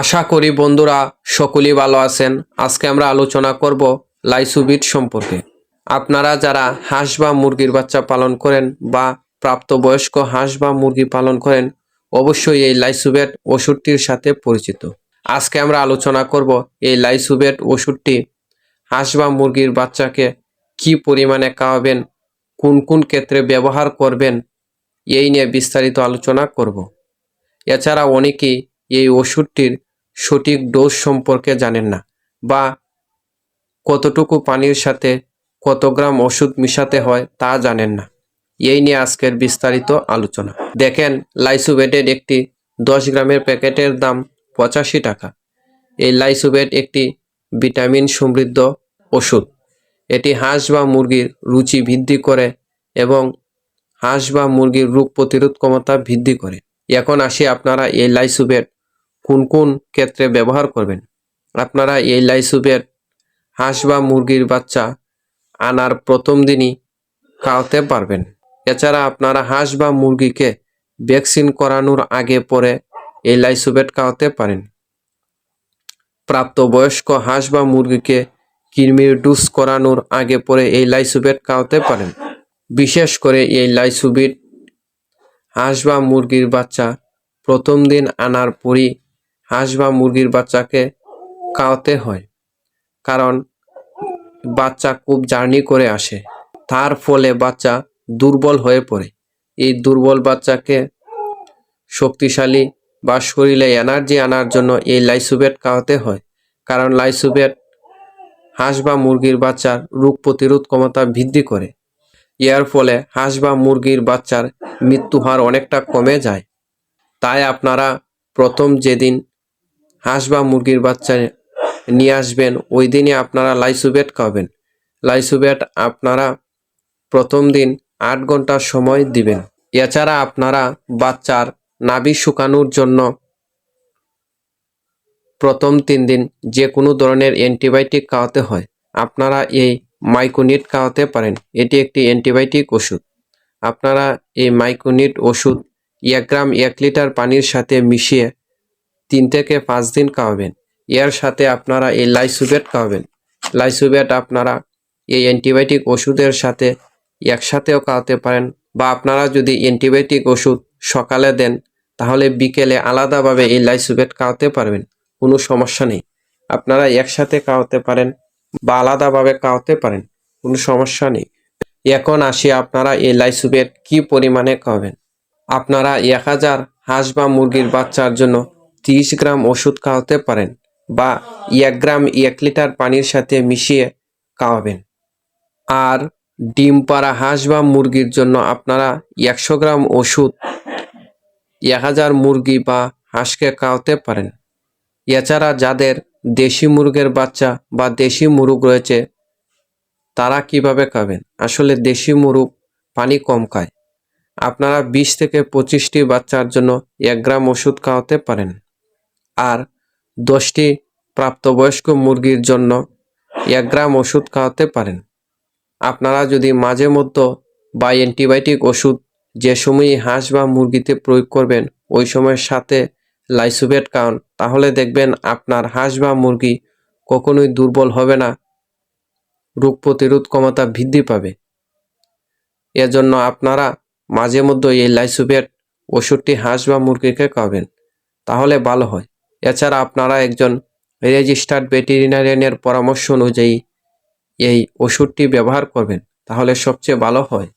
আশা করি বন্ধুরা সকলেই ভালো আছেন। আজকে আমরা আলোচনা করব লাইসুবিট সম্পর্কে। আপনারা যারা হাঁস বা মুরগির বাচ্চা পালন করেন বা প্রাপ্তবয়স্ক হাঁস বা মুরগি পালন করেন, অবশ্যই এই লাইসুবেট ওষুধটির সাথে পরিচিত। আজকে আমরা আলোচনা করব এই লাইসুবেট ওষুধটি হাঁস বা মুরগির বাচ্চাকে কি পরিমাণে খাওয়াবেন, কোন কোন ক্ষেত্রে ব্যবহার করবেন, এই নিয়ে বিস্তারিত আলোচনা করব। এছাড়া অনেকেই এই ওষুধটির সঠিক ডোজ সম্পর্কে জানেন না বা কতটুকু পানির সাথে কত গ্রাম ওষুধ মিশাতে হয় তা জানেন না। এই নিয়ে আজকের বিস্তারিত আলোচনা। দেখেন, লাইসুবেটের একটি দশ গ্রামের প্যাকেটের দাম পঁচাশি টাকা। এই লাইসুবেট একটি ভিটামিন সমৃদ্ধ ওষুধ। এটি হাঁস বা মুরগির রুচি বৃদ্ধি করে এবং হাঁস বা মুরগির রোগ প্রতিরোধ ক্ষমতা বৃদ্ধি করে। এখন আসি আপনারা এই লাইসুবেট কোন কোন ক্ষেত্রে ব্যবহার করবেন? আপনারা এই লাইসুবেট হাঁস বা মুরগির বাচ্চা আনার প্রথম দিনই খাওয়াতে পারবেন। এছাড়া আপনারা হাঁস বা মুরগিকে ভ্যাকসিন করানোর আগে পরে এই লাইসুবেট খাওয়াতে পারেন। প্রাপ্তবয়স্ক হাঁস বা মুরগিকে কৃমির ডুস করানোর আগে পরে এই লাইসুবেট খাওয়াতে পারেন। বিশেষ করে এই লাইসুবিট হাঁস বা মুরগির বাচ্চা প্রথম দিন আনার পরই হাঁস বা মুরগির বাচ্চাকে খাওয়াতে হয়। কারণ বাচ্চা খুব জার্নি করে আসে। তার ফলে বাচ্চা দুর্বল হয়ে পড়ে। এই দুর্বল বাচ্চাকে শক্তিশালী বা শরীরে এনার্জি আনার জন্য এই লাইসুবেট খাওয়াতে হয়। কারণ লাইসুবেট হাঁস বা মুরগির বাচ্চার রোগ প্রতিরোধ ক্ষমতা বৃদ্ধি করে। এর ফলে হাঁস বা মুরগির বাচ্চার মৃত্যু হার অনেকটা কমে যায়। তাই আপনারা প্রথম যেদিন হাঁস বা মুরগির বাচ্চা নিয়ে আসবেন, ওই দিনই আপনারা লাইসুবেট খাওয়াবেন লাইসুবেট আপনারা প্রথম দিন আট ঘণ্টা সময় দিবেন। এছাড়া আপনারা বাচ্চার নাভি শুকানোর জন্য প্রথম তিন দিন যে কোনো ধরনের অ্যান্টিবায়োটিক খাওয়াতে হয়। আপনারা এই মাইকোনিট খাওয়াতে পারেন। এটি একটি অ্যান্টিবায়োটিক ওষুধ। আপনারা এই মাইকোনিট ওষুধ এক গ্রাম এক লিটার পানির সাথে মিশিয়ে তিন থেকে পাঁচ দিন খাওয়াবেন। এর সাথে আপনারা এই লাইসুবেট খাওয়াবেন। লাইসুবেট আপনারা এই অ্যান্টিবায়োটিক ওষুধের সাথে একসাথেও খাওয়াতে পারেন বা আপনারা যদি অ্যান্টিবায়োটিক ওষুধ সকালে দেন, তাহলে বিকেলে আলাদাভাবে এই লাইসুবেট খাওয়াতে পারবেন। কোনো সমস্যা নেই। আপনারা একসাথে খাওয়াতে পারেন বা আলাদাভাবে খাওয়াতে পারেন। কোনো সমস্যা নেই। এখন আসি আপনারা এই লাইসুবেট কি পরিমাণে খাওয়াবেন। আপনারা এক হাজার হাঁস বা মুরগির বাচ্চার জন্য তিরিশ গ্রাম ওষুধ খাওয়াতে পারেন বা এক গ্রাম এক লিটার পানির সাথে মিশিয়ে খাওয়াবেন। আর ডিম পাড়া হাঁস বা মুরগির জন্য আপনারা একশো গ্রাম ওষুধ, এক হাজার মুরগি বা হাঁসকে খাওয়াতে পারেন। এছাড়া যাদের দেশি মুরগের বাচ্চা বা দেশি মুরগ রয়েছে, তারা কীভাবে খাবেন? আসলে দেশি মুরগ পানি কম খায়। আপনারা বিশ থেকে পঁচিশটি বাচ্চার জন্য এক গ্রাম ওষুধ খাওয়াতে পারেন। আর দশটি প্রাপ্তবয়স্ক মুরগির জন্য এক গ্রাম ওষুধ খাওয়াতে পারেন। আপনারা যদি মাঝে মধ্যে বা অ্যান্টিবায়োটিক ওষুধ যে সময় হাঁস বা মুরগিতে প্রয়োগ করবেন, ওই সময়ের সাথে লাইসুবেট খাওয়ান, তাহলে দেখবেন আপনার হাঁস বা মুরগি কখনোই দুর্বল হবে না, রোগ প্রতিরোধ ক্ষমতা বৃদ্ধি পাবে। এজন্য আপনারা মাঝে মধ্যে এই লাইসুবেট ওষুধটি হাঁস বা মুরগিকে খাওয়াবেন, তাহলে ভালো হয়। এছাড়া আপনারা একজন রেজিস্টার্ড ভেটেরিনারিয়ানের পরামর্শ অনুযায়ী এই ওষুধটি ব্যবহার করবেন, তাহলে সবচেয়ে ভালো হয়।